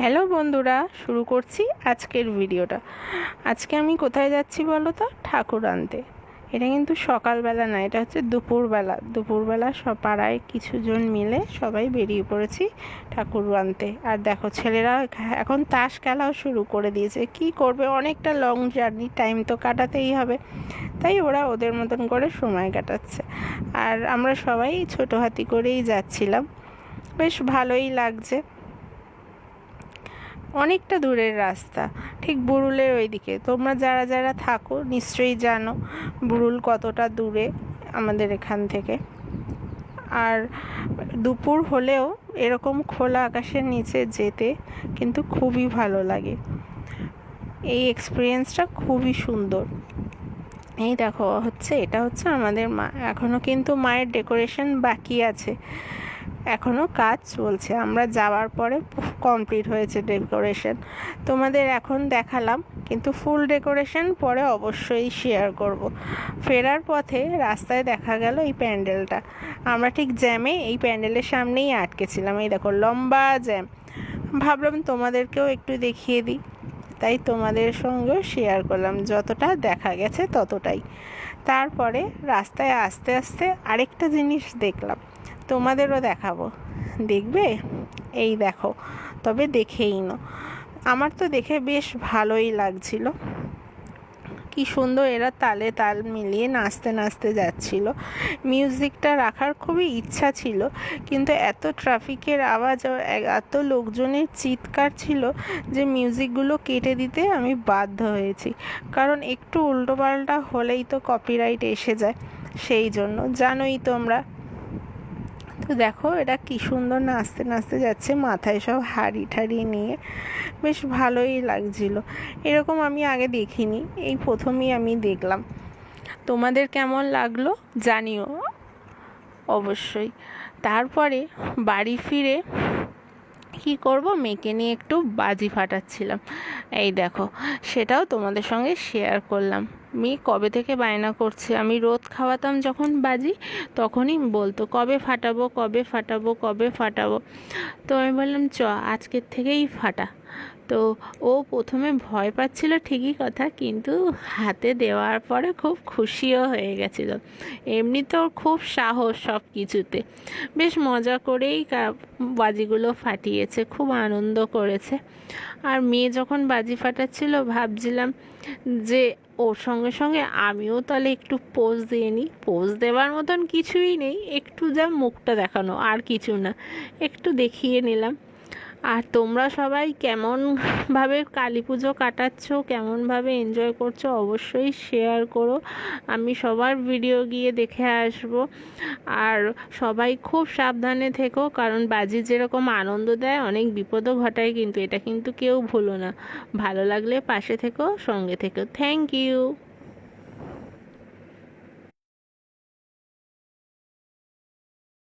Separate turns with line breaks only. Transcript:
Hello বন্ধুরা, শুরু করছি আজকের ভিডিওটা। আজকে আমি কোথায় যাচ্ছি বলো তো? ঠাকুর আনতে। এটা কিন্তু সকালবেলা না, এটা হচ্ছে দুপুরবেলা। দুপুরবেলা সব পাড়ায় কিছুজন মিলে সবাই বেরিয়ে পড়েছি ঠাকুর আনতে। আর দেখো, ছেলেরা এখন তাস খেলাও শুরু করে দিয়েছে। কি করবে? অনেকটা লং জার্নি টাইম তো কাটাতেই হবে। তাই ওরা ওদের মতন করে সময় কাটাচ্ছে। আর আমরা সবাই ছোটো হাতি করেই যাচ্ছিলাম। বেশ ভালোই লাগছে। অনেকটা দূরের রাস্তা, ঠিক বুরুলের ওইদিকে। তোমরা যারা যারা থাকো, নিশ্চয়ই জানো বুরুল কতটা দূরে আমাদের এখান থেকে। আর দুপুর হলেও এরকম খোলা আকাশের নিচে যেতে কিন্তু খুবই ভালো লাগে। এই এক্সপিরিয়েন্সটা খুবই সুন্দর। এই দেখো, হচ্ছে, এটা হচ্ছে আমাদের মা এখনও কিন্তু মায়ের ডেকোরেশন বাকি আছে। এখনও কাজ চলছে। আমরা যাওয়ার পরে কমপ্লিট হয়েছে ডেকোরেশন তোমাদের এখন দেখালাম, কিন্তু ফুল ডেকোরেশন পরে অবশ্যই শেয়ার করব। ফেরার পথে রাস্তায় দেখা গেল এই প্যান্ডেলটা। আমরা ঠিক জ্যামে এই প্যান্ডেলের সামনেই আটকেছিলাম এই দেখো, লম্বা জ্যাম। ভাবলাম তোমাদেরকেও একটু দেখিয়ে দিই। তাই তোমাদের সঙ্গেও শেয়ার করলাম। যতটা দেখা গেছে ততটাই। তারপরে রাস্তায় আস্তে আস্তে আরেকটা জিনিস দেখলাম। তোমাদেরও দেখাবো। দেখবে? এই দেখো। তবে দেখেই নো আমার তো দেখে বেশ ভালোই লাগছিল। কি সুন্দর এরা তালে তাল মিলিয়ে নাচতে নাচতে যাচ্ছিল। মিউজিকটা রাখার খুবই ইচ্ছা ছিল, কিন্তু এত ট্রাফিকের আওয়াজ এত লোকজনের চিৎকার ছিল যে মিউজিকগুলো কেটে দিতে আমি বাধ্য হয়েছি। কারণ একটু উল্টোপাল্টা হলেই তো কপিরাইট এসে যায়, সেই জন্য। জানোই তোমরা তো দেখো, এটা কি সুন্দর নাচতে নাচতে যাচ্ছে। মাথায় সব হাড়ি ঠাড়ি নিয়ে বেশ ভালোই লাগছিল। এরকম আমি আগে দেখিনি, এই প্রথমেই আমি দেখলাম। তোমাদের কেমন লাগল জানিও অবশ্যই। তারপরে বাড়ি ফিরে কি করব? মেয়েকে নিয়ে একটু বাজি ফাটাচ্ছিলাম। এই দেখো, সেটাও তোমাদের সঙ্গে শেয়ার করলাম। মেয়ে কবে থেকে বায়না করছে? আমি রোদ খাওয়াতাম যখন বাজি, তখনই বলতো, কবে ফাটাবো কবে ফাটাবো কবে ফাটাবো? তো আমি বললাম, চ, আজকের থেকেই ফাটা। তো ও প্রথমে ভয় পাচ্ছিল ঠিকই কথা, কিন্তু হাতে দেওয়ার পরে খুব খুশিও হয়ে গেছিল। এমনি তো খুব সাহস সব কিছুতে বেশ মজা করেই বাজিগুলো ফাটিয়েছে, খুব আনন্দ করেছে। আর মেয়ে যখন বাজি ফাটাচ্ছিল, ভাবছিলাম যে ওর সঙ্গে সঙ্গে আমিও তাহলে একটু পোজ দিয়ে নিই। পোজ দেওয়ার মতন কিছুই নেই, একটু যা মুখটা দেখানো, আর কিছু না। একটু দেখিয়ে নিলাম। আর তোমরা সবাই কেমনভাবে কালী পুজো কাটাচ্ছ কেমনভাবে এনজয় করছ অবশ্যই শেয়ার করো। আমি সবার ভিডিও গিয়ে দেখে আসব। আর সবাই খুব সাবধানে থেকো, কারণ বাজি যেরকম আনন্দ দেয়, অনেক বিপদও ঘটায়, কিন্তু এটা কিন্তু কেউ ভুলো না। ভালো লাগলে পাশে থেকো, সঙ্গে থেকো। Thank you